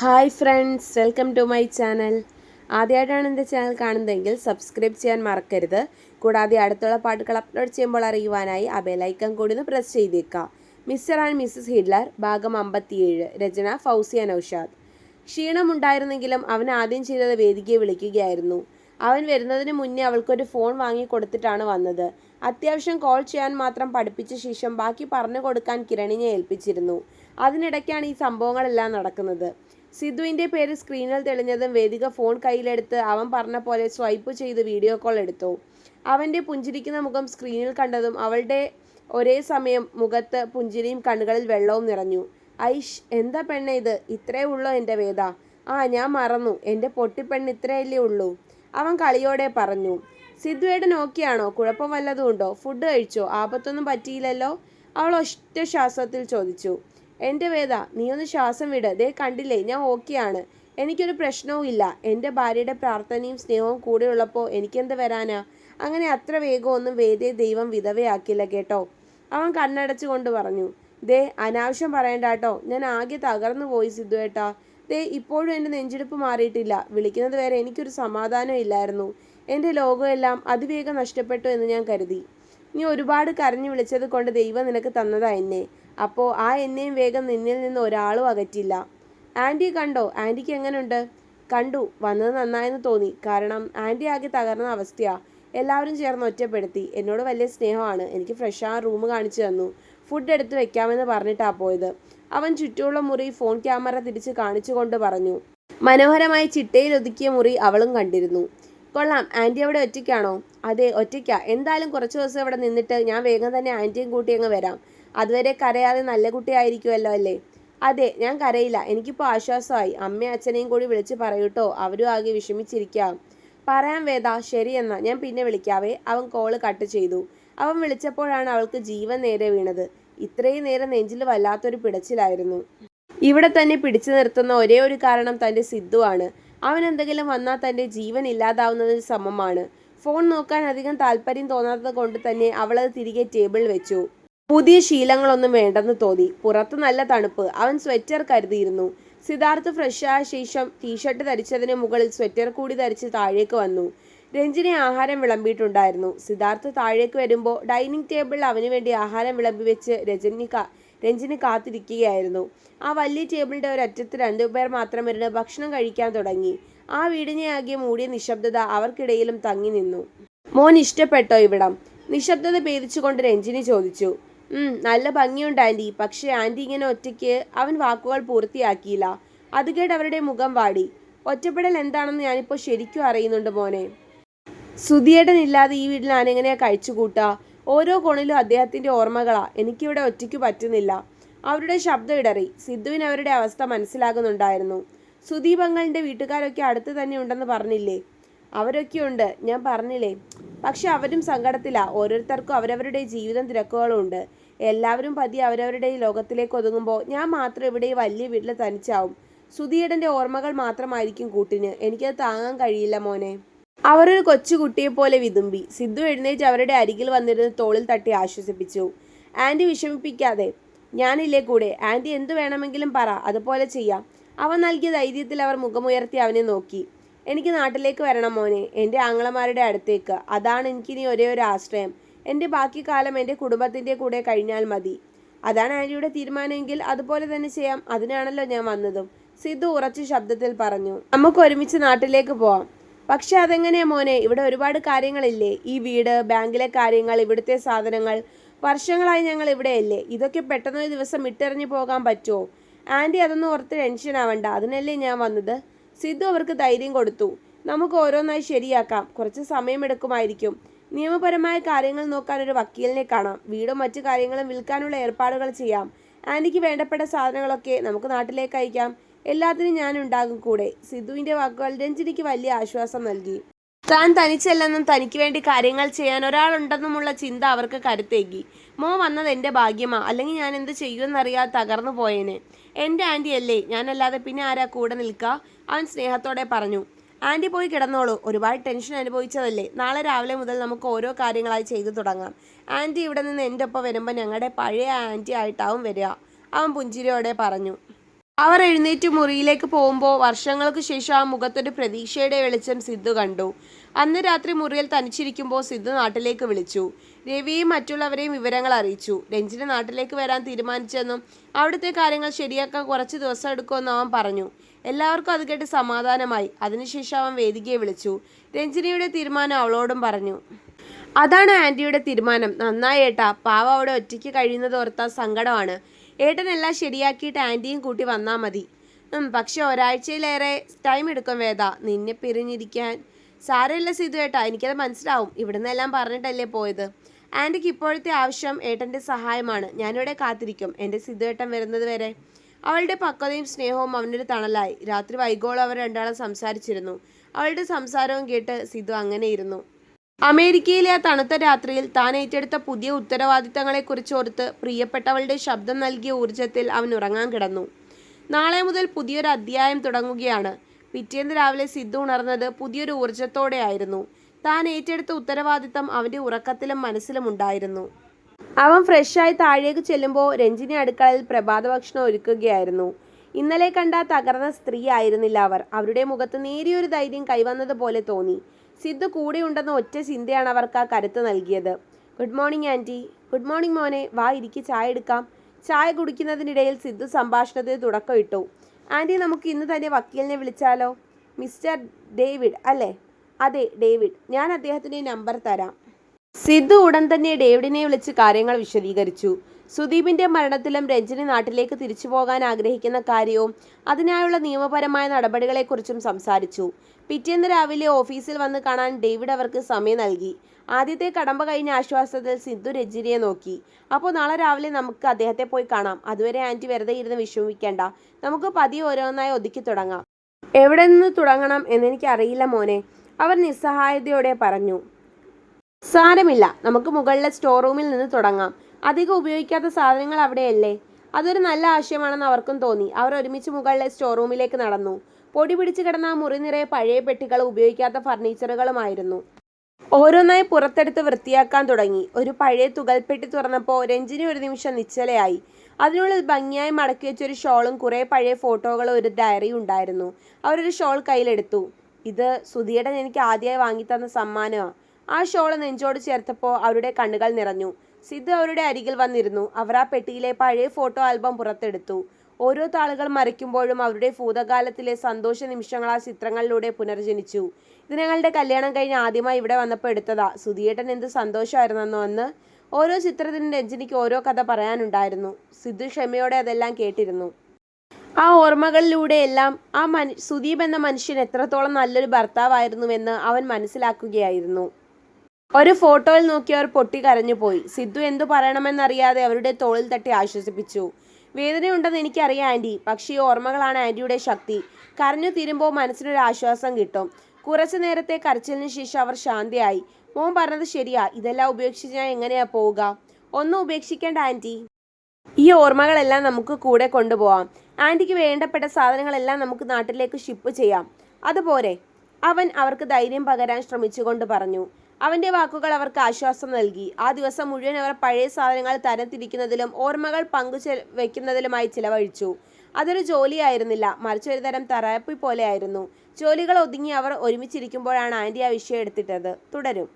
Hi friends welcome to my channel. ആദ്യമായിട്ടാണ് എന്റെ channel കാണുന്നതെങ്കിൽ സബ്സ്ക്രൈബ് ചെയ്യാൻ മറക്കരുത്. കൂടാതെ അടുത്തുള്ള പാട്ടുകൾ അപ്ലോഡ് ചെയ്യുമ്പോൾ അറിയുവാനായി ആ ബെലൈക്കൺ കൂടി ഒന്ന് പ്രസ് ചെയ്തേക്കാം മിസ്റ്റർ ആൻഡ് മിസ്സസ് ഹിഡ്ലർ ഭാഗം അമ്പത്തിയേഴ് രചന ഫൗസിയ നൌഷാദ്. ക്ഷീണമുണ്ടായിരുന്നെങ്കിലും അവൻ ആദ്യം ചെയ്തത് വേദികയെ വിളിക്കുകയായിരുന്നു. അവൻ വരുന്നതിന് മുന്നേ അവൾക്കൊരു ഫോൺ വാങ്ങി കൊടുത്തിട്ടാണ് വന്നത്. അത്യാവശ്യം കോൾ ചെയ്യാൻ മാത്രം പഠിപ്പിച്ച ശേഷം ബാക്കി പറഞ്ഞു കൊടുക്കാൻ കിരണിനെ ഏൽപ്പിച്ചിരുന്നു. അതിനിടയ്ക്കാണ് ഈ സംഭവങ്ങളെല്ലാം നടക്കുന്നത്. സിദ്ധുവിന്റെ പേര് സ്ക്രീനിൽ തെളിഞ്ഞതും വേദിക ഫോൺ കയ്യിലെടുത്ത് അവൻ പറഞ്ഞ പോലെ സ്വൈപ്പ് ചെയ്ത് വീഡിയോ കോൾ എടുത്തു. അവന്റെ പുഞ്ചിരിക്കുന്ന മുഖം സ്ക്രീനിൽ കണ്ടതും അവളുടെ ഒരേ സമയം മുഖത്ത് പുഞ്ചിരിയും കണ്ണുകളിൽ വെള്ളവും നിറഞ്ഞു. ഐഷ് എന്താ പെണ്ണെ ഇത്? ഇത്രേ ഉള്ളോ എന്റെ വേദ? ആ ഞാൻ മറന്നു. എന്റെ പൊട്ടിപ്പെണ്ണ് ഇത്രയല്ലേ ഉള്ളൂ. അവൻ കളിയോടെ പറഞ്ഞു. സിദ്ധുവേട്ടൻ ഓക്കെയാണോ? കുഴപ്പം വല്ലതും ഉണ്ടോ? ഫുഡ് കഴിച്ചോ? ആപത്തൊന്നും പറ്റിയില്ലല്ലോ? അവൾ ഒറ്റ ശ്വാസത്തിൽ ചോദിച്ചു. എന്റെ വേദ നീ ഒന്ന് ശ്വാസം വിട്. ദേ കണ്ടില്ലേ ഞാൻ ഓക്കെയാണ്. എനിക്കൊരു പ്രശ്നവും ഇല്ല. എന്റെ ഭാര്യയുടെ പ്രാർത്ഥനയും സ്നേഹവും കൂടെ ഉള്ളപ്പോൾ എനിക്കെന്ത് വരാനാ? അങ്ങനെ അത്ര വേഗമൊന്നും വേദയെ ദൈവം വിധവയാക്കില്ല കേട്ടോ. അവൻ കണ്ണടച്ചുകൊണ്ട് പറഞ്ഞു ദേ അനാവശ്യം പറയണ്ട കേട്ടോ. ഞാൻ ആകെ തകർന്നു പോയി സിദ്ധു കേട്ടാ ദേ ഇപ്പോഴും എന്റെ നെഞ്ചെടുപ്പ് മാറിയിട്ടില്ല. വിളിക്കുന്നത് വരെ എനിക്കൊരു സമാധാനം ഇല്ലായിരുന്നു. എന്റെ ലോകമെല്ലാം അതിവേഗം നഷ്ടപ്പെട്ടു എന്ന് ഞാൻ കരുതി. നീ ഒരുപാട് കരഞ്ഞു വിളിച്ചത് കൊണ്ട് ദൈവം നിനക്ക് തന്നതാ എന്നെ. അപ്പോൾ ആ എന്നെയും വേഗം നിന്നിൽ നിന്ന് ഒരാളും അകറ്റില്ല. ആന്റി കണ്ടോ? ആന്റിക്ക് എങ്ങനെയുണ്ട് കണ്ടു. വന്നത് നന്നായെന്ന് തോന്നി. കാരണം ആന്റി ആകെ തകർന്ന അവസ്ഥയാ. എല്ലാവരും ചേർന്ന് ഒറ്റപ്പെടുത്തി. എന്നോട് വലിയ സ്നേഹമാണ്. എനിക്ക് ഫ്രഷ് ആ റൂം കാണിച്ചു തന്നു. ഫുഡ് എടുത്ത് വെക്കാമെന്ന് പറഞ്ഞിട്ടാ പോയത്. അവൻ ചുറ്റുമുള്ള മുറി ഫോൺ ക്യാമറ തിരിച്ച് കാണിച്ചുകൊണ്ട് പറഞ്ഞു. മനോഹരമായി ചിട്ടയിൽ ഒതുക്കിയ മുറി അവളും കണ്ടിരുന്നു. കൊള്ളാം. ആന്റി അവിടെ ഒറ്റയ്ക്കാണോ? അതെ ഒറ്റയ്ക്കാ. എന്തായാലും കുറച്ച് ദിവസം ഇവിടെ നിന്നിട്ട് ഞാൻ വേഗം തന്നെ ആന്റിയും കൂട്ടി അങ്ങ് വരാം. അതുവരെ കരയാതെ നല്ല കുട്ടിയായിരിക്കുമല്ലോ അല്ലേ? അതെ ഞാൻ കരയില്ല. എനിക്കിപ്പോൾ ആശ്വാസമായി. അമ്മയും അച്ഛനെയും കൂടി വിളിച്ച് പറയൂട്ടോ. അവരും ആകെ വിഷമിച്ചിരിക്കാം. പറയാൻ വേദ ശരി എന്നാ. ഞാൻ പിന്നെ വിളിക്കാവേ. അവൻ കോൾ കട്ട് ചെയ്തു. അവൻ വിളിച്ചപ്പോഴാണ് അവൾക്ക് ജീവൻ നേരെ വീണത്. ഇത്രയും നേരം നെഞ്ചിൽ വല്ലാത്തൊരു പിടച്ചിലായിരുന്നു. ഇവിടെ തന്നെ പിടിച്ചു നിർത്തുന്ന ഒരേ ഒരു കാരണം തന്റെ സിദ്ധുവാണ് അവൻ എന്തെങ്കിലും വന്നാൽ തന്റെ ജീവൻ ഇല്ലാതാവുന്നതിന് സമമാണ്. ഫോൺ നോക്കാൻ അധികം താല്പര്യം തോന്നാത്തത് കൊണ്ട് തന്നെ അവളത് തിരികെ ടേബിൾ വെച്ചു. പുതിയ ശീലങ്ങളൊന്നും വേണ്ടെന്ന് തോന്നി. പുറത്ത് നല്ല തണുപ്പ്. അവൻ സ്വെറ്റർ കരുതിയിരുന്നു. സിദ്ധാർത്ഥ് ഫ്രഷായ ശേഷം ടീഷർട്ട് ധരിച്ചതിന് മുകളിൽ സ്വെറ്റർ കൂടി ധരിച്ച് താഴേക്ക് വന്നു. രഞ്ജിനെ ആഹാരം വിളമ്പിയിട്ടുണ്ടായിരുന്നു. സിദ്ധാർത്ഥ് താഴേക്ക് വരുമ്പോൾ ഡൈനിങ് ടേബിളിൽ അവന് വേണ്ടി ആഹാരം വിളമ്പി വെച്ച് രജനി കാ രഞ്ജിന് കാത്തിരിക്കുകയായിരുന്നു. ആ വലിയ ടേബിളിന്റെ ഒരറ്റത്ത് രണ്ടുപേർ മാത്രം ഇരുന്ന് ഭക്ഷണം കഴിക്കാൻ തുടങ്ങി. ആ വീടിനെ ആകെ മൂടിയ നിശബ്ദത അവർക്കിടയിലും തങ്ങി നിന്നു. മോൻ ഇഷ്ടപ്പെട്ടോ ഇവിടം? നിശബ്ദത ഭേദിച്ചുകൊണ്ട് രഞ്ജിനി ചോദിച്ചു. നല്ല ഭംഗിയുണ്ട് ആന്റി പക്ഷേ ആന്റി ഇങ്ങനെ ഒറ്റയ്ക്ക് അവൻ വാക്കുകൾ പൂർത്തിയാക്കിയില്ല. അത് കേട്ട് അവരുടെ മുഖം വാടി. ഒറ്റപ്പെടൽ എന്താണെന്ന് ഞാനിപ്പോൾ ശരിക്കും അറിയുന്നുണ്ട് മോനെ. സുധിയേട്ടൻ ഇല്ലാതെ ഈ വീട്ടിൽ ഞാനെങ്ങനെയാ കഴിച്ചുകൂട്ടുക ഓരോ കോണിലും അദ്ദേഹത്തിന്റെ ഓർമ്മകളാ. എനിക്കിവിടെ ഒറ്റയ്ക്ക് പറ്റുന്നില്ല. അവരുടെ ശബ്ദം ഇടറി. സിദ്ധുവിന് അവരുടെ അവസ്ഥ മനസ്സിലാകുന്നുണ്ടായിരുന്നു. സുദീപങ്ങളുടെ വീട്ടുകാരൊക്കെ അടുത്ത് തന്നെ ഉണ്ടെന്ന് പറഞ്ഞില്ലേ? അവരൊക്കെ ഉണ്ട്. ഞാൻ പറഞ്ഞില്ലേ? പക്ഷെ അവരും സങ്കടത്തില്ല ഓരോരുത്തർക്കും അവരവരുടെ ജീവിതം തിരക്കുകളുണ്ട്. എല്ലാവരും പതി അവരവരുടെ ലോകത്തിലേക്ക് ഒതുങ്ങുമ്പോൾ ഞാൻ മാത്രം ഇവിടെ ഈ വലിയ വീട്ടിൽ തനിച്ചാവും. സുധീടന്റെ ഓർമ്മകൾ മാത്രമായിരിക്കും കൂട്ടിന്. എനിക്കത് താങ്ങാൻ കഴിയില്ല മോനെ. അവരൊരു കൊച്ചുകുട്ടിയെ പോലെ വിതുമ്പി. സിദ്ധു എഴുന്നേറ്റ് അവരുടെ അരികിൽ വന്നിരുന്ന് തോളിൽ തട്ടി ആശ്വസിപ്പിച്ചു. ആന്റി വിഷമിപ്പിക്കാതെ ഞാനില്ലേ കൂടെ? ആന്റി എന്തു വേണമെങ്കിലും പറ. അതുപോലെ ചെയ്യാം. അവൻ നൽകിയ ധൈര്യത്തിൽ അവർ മുഖമുയർത്തി അവനെ നോക്കി. എനിക്ക് നാട്ടിലേക്ക് വരണം മോനെ. എന്റെ ആങ്ങളമാരുടെ അടുത്തേക്ക്. അതാണ് എനിക്കിനി ഒരേ ഒരു ആശ്രയം. എന്റെ ബാക്കി കാലം എന്റെ കുടുംബത്തിന്റെ കൂടെ കഴിഞ്ഞാൽ മതി. അതാണ് ആന്റിയുടെ തീരുമാനമെങ്കിൽ അതുപോലെ തന്നെ ചെയ്യാം. അതിനാണല്ലോ ഞാൻ വന്നതും. സിദ്ധു ഉറച്ച ശബ്ദത്തിൽ പറഞ്ഞു. നമുക്ക് ഒരുമിച്ച് നാട്ടിലേക്ക് പോവാം. പക്ഷെ അതെങ്ങനെയാ മോനെ? ഇവിടെ ഒരുപാട് കാര്യങ്ങളില്ലേ? ഈ വീട് ബാങ്കിലെ കാര്യങ്ങൾ ഇവിടുത്തെ സാധനങ്ങൾ. വർഷങ്ങളായി ഞങ്ങൾ ഇവിടെയല്ലേ? ഇതൊക്കെ പെട്ടെന്നൊരു ദിവസം ഇട്ടെറിഞ്ഞു പോകാൻ പറ്റുമോ? ആന്റി അതൊന്നും ഓർത്ത് ടെൻഷൻ ആവണ്ട. അതിനല്ലേ ഞാൻ വന്നത്? സിദ്ധു അവർക്ക് ധൈര്യം കൊടുത്തു. നമുക്ക് ഓരോന്നായി ശരിയാക്കാം. കുറച്ച് സമയമെടുക്കുമായിരിക്കും. നിയമപരമായ കാര്യങ്ങൾ നോക്കാൻ ഒരു വക്കീലിനെ കാണാം. വീടും മറ്റു കാര്യങ്ങളും വിൽക്കാനുള്ള ഏർപ്പാടുകൾ ചെയ്യാം. ആന്റിക്ക് വേണ്ടപ്പെട്ട സാധനങ്ങളൊക്കെ നമുക്ക് നാട്ടിലേക്ക് അയക്കാം. എല്ലാത്തിനും ഞാൻ ഉണ്ടാകും കൂടെ. സിദ്ധുവിന്റെ വാക്കുകൾ രഞ്ജിനിക്ക് വലിയ ആശ്വാസം നൽകി. താൻ തനിച്ചല്ലെന്നും തനിക്ക് വേണ്ടി കാര്യങ്ങൾ ചെയ്യാൻ ഒരാളുണ്ടെന്നുമുള്ള ചിന്ത അവർക്ക് കരുത്തേകി. മോ വന്നത് എന്റെ ഭാഗ്യമാ. അല്ലെങ്കിൽ ഞാൻ എന്ത് ചെയ്യുമെന്നറിയാതെ തകർന്നു പോയേനെ. എന്റെ ആന്റി അല്ലേ? ഞാനല്ലാതെ പിന്നെ ആരാ കൂടെ നിൽക്കുക അവൻ സ്നേഹത്തോടെ പറഞ്ഞു. ആന്റി പോയി കിടന്നോളൂ. ഒരുപാട് ടെൻഷൻ അനുഭവിച്ചതല്ലേ? നാളെ രാവിലെ മുതൽ നമുക്ക് ഓരോ കാര്യങ്ങളായി ചെയ്തു തുടങ്ങാം. ആന്റി ഇവിടെ നിന്ന് എന്റെ ഒപ്പം വരുമ്പോൾ ഞങ്ങളുടെ പഴയ ആന്റി ആയിട്ടാവും വരിക. അവൻ പുഞ്ചിരിയോടെ പറഞ്ഞു. അവർ എഴുന്നേറ്റ് മുറിയിലേക്ക് പോകുമ്പോൾ വർഷങ്ങൾക്ക് ശേഷം ആ മുഖത്തൊരു പ്രതീക്ഷയുടെ വെളിച്ചം സിദ്ധു കണ്ടു. അന്ന് രാത്രി മുറിയിൽ തനിച്ചിരിക്കുമ്പോൾ സിദ്ധു നാട്ടിലേക്ക് വിളിച്ചു. രവിയെയും മറ്റുള്ളവരെയും വിവരങ്ങൾ അറിയിച്ചു. രഞ്ജിന് നാട്ടിലേക്ക് വരാൻ തീരുമാനിച്ചെന്നും അവിടുത്തെ കാര്യങ്ങൾ ശരിയാക്കാൻ കുറച്ച് ദിവസം എടുക്കുമെന്നും അവൻ പറഞ്ഞു. എല്ലാവർക്കും അത് കേട്ട് സമാധാനമായി. അതിനുശേഷം അവൻ വേദികയെ വിളിച്ചു. രഞ്ജിനിയുടെ തീരുമാനം അവളോടും പറഞ്ഞു. അതാണ് ആന്റിയുടെ തീരുമാനം. നന്നായി ഏട്ടാ. പാവ അവിടെ ഒറ്റയ്ക്ക് കഴിയുന്നത് ഓർത്താൽ സങ്കടമാണ്. ഏട്ടനെല്ലാം ശരിയാക്കിയിട്ട് ആന്റിയും കൂട്ടി വന്നാൽ മതി. പക്ഷെ ഒരാഴ്ചയിലേറെ ടൈം എടുക്കും വേദ. നിന്നെ പിരിഞ്ഞിരിക്കാൻ. സാരമില്ല സിധു ഏട്ടാ എനിക്കത് മനസ്സിലാവും. ഇവിടുന്ന് പറഞ്ഞിട്ടല്ലേ പോയത്. ആന്റിക്ക് ഇപ്പോഴത്തെ ആവശ്യം ഏട്ടന്റെ സഹായമാണ്. ഞാനിവിടെ കാത്തിരിക്കും. എന്റെ സിധു ഏട്ടൻ വരുന്നത് വരെ. അവളുടെ പക്വതയും സ്നേഹവും അവനൊരു തണലായി. രാത്രി വൈകോളം അവർ രണ്ടാളും സംസാരിച്ചിരുന്നു. അവളുടെ സംസാരവും കേട്ട് സിധു അങ്ങനെ ഇരുന്നു. അമേരിക്കയിലെ ആ തണുത്ത രാത്രിയിൽ താൻ ഏറ്റെടുത്ത പുതിയ ഉത്തരവാദിത്തങ്ങളെക്കുറിച്ച് ഓർത്ത് പ്രിയപ്പെട്ടവളുടെ ശബ്ദം നൽകിയ ഊർജത്തിൽ അവൻ ഉറങ്ങാൻ കിടന്നു. നാളെ മുതൽ പുതിയൊരു അധ്യായം തുടങ്ങുകയാണ്. പിറ്റേന്ന് രാവിലെ സിദ്ധു ഉണർന്നത് പുതിയൊരു ഊർജത്തോടെയായിരുന്നു താൻ ഏറ്റെടുത്ത ഉത്തരവാദിത്തം അവന്റെ ഉറക്കത്തിലും മനസ്സിലും ഉണ്ടായിരുന്നു. അവൻ ഫ്രഷായി താഴേക്ക് ചെല്ലുമ്പോൾ രഞ്ജിനി അടുക്കളയിൽ പ്രഭാത ഭക്ഷണം ഒരുക്കുകയായിരുന്നു. ഇന്നലെ കണ്ട തകർന്ന സ്ത്രീ ആയിരുന്നില്ല അവർ. അവരുടെ മുഖത്ത് നേരിയൊരു ധൈര്യം കൈവന്നതുപോലെ തോന്നി. സിദ്ധു കൂടെയുണ്ടെന്ന ഒറ്റ ചിന്തയാണ് അവർക്ക് ആ കരുത്ത് നൽകിയത്. Good morning aunty. Good morning മോനെ. വാ ഇരിക്ക് ചായ എടുക്കാം. ചായ കുടിക്കുന്നതിനിടയിൽ സിദ്ധു സംഭാഷണത്തിന് തുടക്കമിട്ടു ആന്റി നമുക്ക് ഇന്ന് തന്നെ വക്കീലിനെ വിളിച്ചാലോ? Mister David. അല്ലേ? അതെ ഡേവിഡ്. ഞാൻ അദ്ദേഹത്തിന്റെ നമ്പർ തരാം. സിദ്ധു ഉടൻ തന്നെ ഡേവിഡിനെ വിളിച്ച് കാര്യങ്ങൾ വിശദീകരിച്ചു. സുദീപിന്റെ മരണത്തിലും രഞ്ജിനി നാട്ടിലേക്ക് തിരിച്ചു പോകാൻ ആഗ്രഹിക്കുന്ന കാര്യവും അതിനായുള്ള നിയമപരമായ നടപടികളെക്കുറിച്ചും സംസാരിച്ചു. പിറ്റേന്ന് രാവിലെ ഓഫീസിൽ വന്ന് കാണാൻ ഡേവിഡ് അവർക്ക് സമയം നൽകി. ആദ്യത്തെ കടമ്പ കഴിഞ്ഞ ആശ്വാസത്തിൽ സിദ്ധു രഞ്ജിനിയെ നോക്കി. അപ്പോൾ നാളെ രാവിലെ നമുക്ക് അദ്ദേഹത്തെ പോയി കാണാം. അതുവരെ ആന്റി വെറുതെ ഇരുന്ന് വിഷമിക്കേണ്ട. നമുക്ക് പതിയെ ഓരോന്നായി ഒതുക്കി തുടങ്ങാം. എവിടെ നിന്ന് തുടങ്ങണം എന്നെനിക്ക് അറിയില്ല മോനെ അവർ നിസ്സഹായതയോടെ പറഞ്ഞു. സാരമില്ല. നമുക്ക് മുകളിലെ സ്റ്റോർ റൂമിൽ നിന്ന് തുടങ്ങാം. അധികം ഉപയോഗിക്കാത്ത സാധനങ്ങൾ അവിടെയല്ലേ? അതൊരു നല്ല ആശയമാണെന്ന് അവർക്കും തോന്നി. അവർ ഒരുമിച്ച് മുകളിലെ സ്റ്റോർ റൂമിലേക്ക് നടന്നു. പൊടി പിടിച്ച് കിടന്ന മുറി നിറയെ പഴയ പെട്ടികൾ ഉപയോഗിക്കാത്ത ഫർണിച്ചറുകളുമായിരുന്നു ഓരോന്നായി പുറത്തെടുത്ത് വൃത്തിയാക്കാൻ തുടങ്ങി. ഒരു പഴയ തുകൽപ്പെട്ടി തുറന്നപ്പോൾ രഞ്ജിനി ഒരു നിമിഷം നിശ്ചലയായി. അതിനുള്ളിൽ ഭംഗിയായി മടക്കി വെച്ചൊരു ഷോളും കുറേ പഴയ ഫോട്ടോകളും ഒരു ഡയറിയും ഉണ്ടായിരുന്നു. അവരൊരു ഷോൾ കയ്യിലെടുത്തു. ഇത് സുധിയേടൻ എനിക്ക് ആദ്യമായി വാങ്ങിത്തന്ന സമ്മാനമാണ് ആ ഷോൾ നെഞ്ചോട് ചേർത്തപ്പോൾ അവരുടെ കണ്ണുകൾ നിറഞ്ഞു. സിദ്ധു അവരുടെ അരികിൽ വന്നിരുന്നു. അവർ ആ പെട്ടിയിലെ പഴയ ഫോട്ടോ ആൽബം പുറത്തെടുത്തു. ഓരോ താളുകൾ മറിക്കുമ്പോഴും അവരുടെ ഭൂതകാലത്തിലെ സന്തോഷ നിമിഷങ്ങൾ ആ ചിത്രങ്ങളിലൂടെ പുനർജനിച്ചു. ഇത് ഞങ്ങളുടെ കല്യാണം കഴിഞ്ഞ് ആദ്യമായി ഇവിടെ വന്നപ്പോൾ എടുത്തതാ. സുധിയേട്ടൻ എന്ത് സന്തോഷമായിരുന്നെന്നോ അന്ന്. ഓരോ ചിത്രത്തിനും രഞ്ജിനിക്ക് ഓരോ കഥ പറയാനുണ്ടായിരുന്നു. സിദ്ധു ക്ഷമയോടെ അതെല്ലാം കേട്ടിരുന്നു. ആ ഓർമ്മകളിലൂടെയെല്ലാം ആ മനു സുദീപ് എന്ന മനുഷ്യൻ എത്രത്തോളം നല്ലൊരു ഭർത്താവായിരുന്നുവെന്ന് അവൻ മനസ്സിലാക്കുകയായിരുന്നു. ഒരു ഫോട്ടോയിൽ നോക്കി അവർ പൊട്ടി കരഞ്ഞുപോയി സിദ്ധു എന്തു പറയണമെന്നറിയാതെ അവരുടെ തോളിൽ തട്ടി ആശ്വസിപ്പിച്ചു. വേദനയുണ്ടെന്ന് എനിക്കറിയാം ആന്റി പക്ഷേ ഈ ഓർമ്മകളാണ് ആന്റിയുടെ ശക്തി. കരഞ്ഞു തീരുമ്പോൾ മനസ്സിനൊരു ആശ്വാസം കിട്ടും. കുറച്ചു നേരത്തെ കരച്ചിലിന് ശേഷം അവർ ശാന്തിയായി. മോൻ പറഞ്ഞത് ശരിയാ. ഇതെല്ലാം ഉപേക്ഷിച്ച് ഞാൻ എങ്ങനെയാ പോവുക? ഒന്നും ഉപേക്ഷിക്കേണ്ട ആന്റി ഈ ഓർമ്മകളെല്ലാം നമുക്ക് കൂടെ കൊണ്ടുപോകാം ആന്റിക്ക് വേണ്ടപ്പെട്ട സാധനങ്ങളെല്ലാം നമുക്ക് നാട്ടിലേക്ക് ഷിപ്പ് ചെയ്യാം. അതുപോരെ അവൻ അവർക്ക് ധൈര്യം പകരാൻ ശ്രമിച്ചുകൊണ്ട് പറഞ്ഞു. അവന്റെ വാക്കുകൾ അവർക്ക് ആശ്വാസം നൽകി. ആ ദിവസം മുഴുവൻ അവർ പഴയ സാധനങ്ങൾ തരംതിരിക്കുന്നതിലും ഓർമ്മകൾ പങ്കു വയ്ക്കുന്നതിലുമായി ചിലവഴിച്ചു. അതൊരു ജോലിയായിരുന്നില്ല. മറിച്ച് ഒരു തരം തെറാപ്പി പോലെയായിരുന്നു. ജോലികൾ ഒതുങ്ങി അവർ ഒരുമിച്ചിരിക്കുമ്പോഴാണ് ആന്റി ആ വിഷയം എടുത്തിട്ടത്. തുടരും.